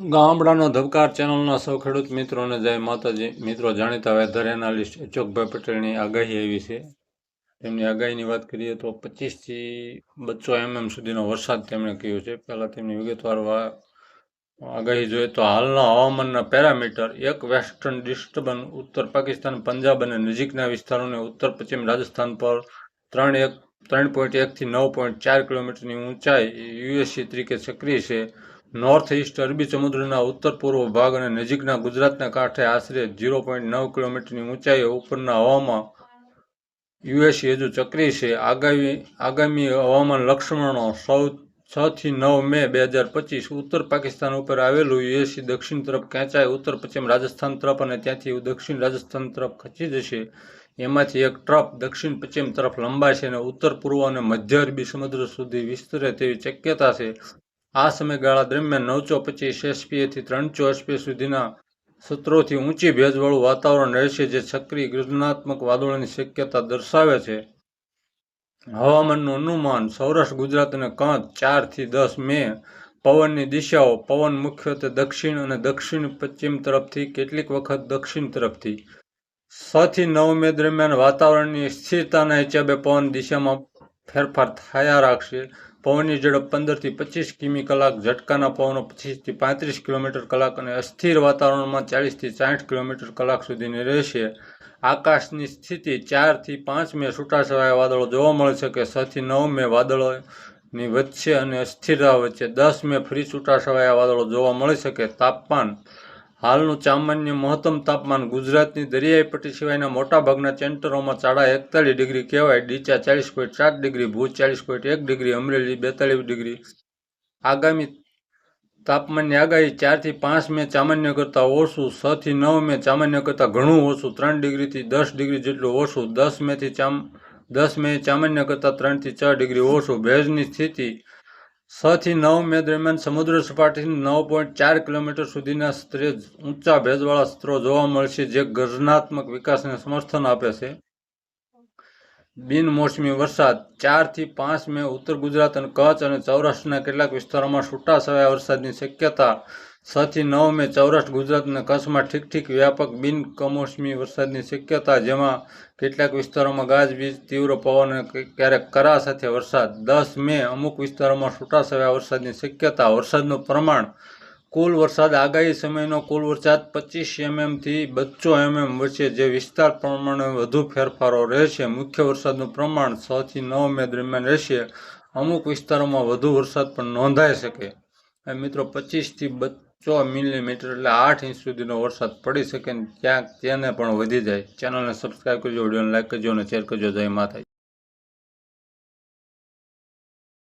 ગામડાનો ધબકાર ચેનલના સૌ ખેડૂત મિત્રોને જય માતાજી. મિત્રો, જાણીતા વેધર એનાલિસ્ટ અચોકભાઈ પટેલની આગાહી આવી છે. તેમની આગાહીની વાત કરીએ તો પચીસથી બસો એમએમ સુધીનો વરસાદ તેમણે કહ્યું છે. પહેલાં તેમની વિગતવાર આગાહી જોઈએ તો હાલના હવામાનના પેરામીટર, એક વેસ્ટર્ન ડિસ્ટર્બન્સ ઉત્તર પાકિસ્તાન, પંજાબ અને નજીકના વિસ્તારોને ઉત્તર પશ્ચિમ રાજસ્થાન પર ત્રણ એક, ત્રણ પોઈન્ટ એકથી નવ પોઈન્ટ ચાર કિલોમીટરની ઊંચાઈ યુએસસી તરીકે સક્રિય છે. નોર્થ ઇસ્ટ અરબી સમુદ્રના ઉત્તર પૂર્વ ભાગ અને નજીકના ગુજરાતના કાંઠે આશરે ઝીરો પોઈન્ટ નવ કિલોમીટરની ઊંચાઈએ ઉપરના હવામાં યુએસી હજુ ચક્રી છે. આગામી આગામી હવામાન લક્ષણો સૌ, છ થી નવ મે બે હજાર પચીસ ઉત્તર પાકિસ્તાન ઉપર આવેલું યુએસી દક્ષિણ તરફ ખેંચાય, ઉત્તર પશ્ચિમ રાજસ્થાન તરફ અને ત્યાંથી દક્ષિણ રાજસ્થાન તરફ ખસી જશે. એમાંથી એક ટ્રફ દક્ષિણ પશ્ચિમ તરફ લંબાશે અને ઉત્તર પૂર્વ અને મધ્ય અરબી સમુદ્ર સુધી વિસ્તરે તેવી શક્યતા છે. આ સમયગાળા દરમિયાન નવસો પચીસ એસપીએથી ત્રણસો એસપીએ સુધીના સત્રોથી ઊંચી ભેજવાળું વાતાવરણ રહેશે જે સક્રિય ગૃજનાત્મક વાદળોની શક્યતા દર્શાવે છે. હવામાનનું અનુમાન સૌરાષ્ટ્ર, ગુજરાત અને કચ્છ ચારથી દસ મે પવનની દિશાઓ, પવન મુખ્યત્વે દક્ષિણ અને દક્ષિણ પશ્ચિમ તરફથી, કેટલીક વખત દક્ષિણ તરફથી. છથી નવ મે દરમિયાન વાતાવરણની સ્થિરતાના હિસાબે પવન દિશામાં ફેરફાર થયા રાખશે. પવનની ઝડપ પંદરથી પચીસ કિમી કલાક, ઝટકાના પવનો પચીસથી પાંત્રીસ કિલોમીટર કલાક અને અસ્થિર વાતાવરણમાં ચાલીસથી સાઠ કિલોમીટર કલાક સુધીની રહેશે. આકાશની સ્થિતિ ચારથી પાંચ મે છૂટાછવાયા વાદળો જોવા મળે છે કે છથી નવ મે વાદળોની વચ્ચે અને અસ્થિરતા વચ્ચે દસ મે ફરી છૂટાછવાયા વાદળો જોવા મળી શકે તાપમાન હાલનું સામાન્ય મહત્તમ તાપમાન ગુજરાતની દરિયાઈ પટ્ટી સિવાયના મોટાભાગના સેન્ટરોમાં સાડા એકતાલીસ ડિગ્રી કહેવાય, ડીચા ચાલીસ પોઈન્ટ સાત ડિગ્રી, ભુજ ચાલીસ પોઈન્ટ એક ડિગ્રી, અમરેલી બેતાલીસ ડિગ્રી. આગામી તાપમાનની આગાહી ચારથી પાંચ મે સામાન્ય કરતાં ઓછું છ થી નવ મે સામાન્ય કરતાં ઘણું ઓછું, ત્રણ ડિગ્રીથી દસ ડિગ્રી જેટલું ઓછું, દસ મેથી ચામ, દસ મે સામાન્ય કરતાં ત્રણથી છ ડિગ્રી ઓછું. ભેજની સ્થિતિ છ થી નવ મે દરમિયાન સમુદ્ર સપાટીથી નવ પોઈન્ટ ચાર કિલોમીટર સુધીના સ્ત્રે ઊંચા ભેજવાળા સ્ત્રો જોવા મળશે, જે ગર્જનાત્મક વિકાસને સમર્થન આપે છે. બિનમોસમી વરસાદ. ચારથી પાંચ મે ઉત્તર ગુજરાત અને કચ્છ અને સૌરાષ્ટ્રના કેટલાક વિસ્તારોમાં છૂટાછવાયા વરસાદની શક્યતા. છથી નવ મે સૌરાષ્ટ્ર, ગુજરાત અને કચ્છમાં ઠીક ઠીક વ્યાપક બિન કમોસમી વરસાદની શક્યતા, જેમાં કેટલાક વિસ્તારોમાં ગાજવીજ તીવ્ર પવન ક્યારેક કરા સાથે વરસાદ. દસ મે અમુક વિસ્તારોમાં છૂટાછવાયા વરસાદની શક્યતા. વરસાદનું પ્રમાણ કુલ વરસાદ આગાહી સમયનો કુલ વરસાદ પચીસ એમએમથી બચ્ચો એમએમ વચ્ચે જે વિસ્તાર પ્રમાણે વધુ ફેરફારો રહેશે. મુખ્ય વરસાદનું પ્રમાણ છથી નવ મે દરમિયાન રહેશે. અમુક વિસ્તારોમાં વધુ વરસાદ પણ નોંધાઈ શકે. મિત્રો પચીસથી બચ્ચો મિલીમીટર એટલે આઠ ઇંચ સુધીનો વરસાદ પડી શકે ને ક્યાંક તેને પણ વધી જાય. ચેનલને સબસ્ક્રાઈબ કરજો, વિડીયોને લાઈક કરજો અને શેર કરજો. જય માતાજી.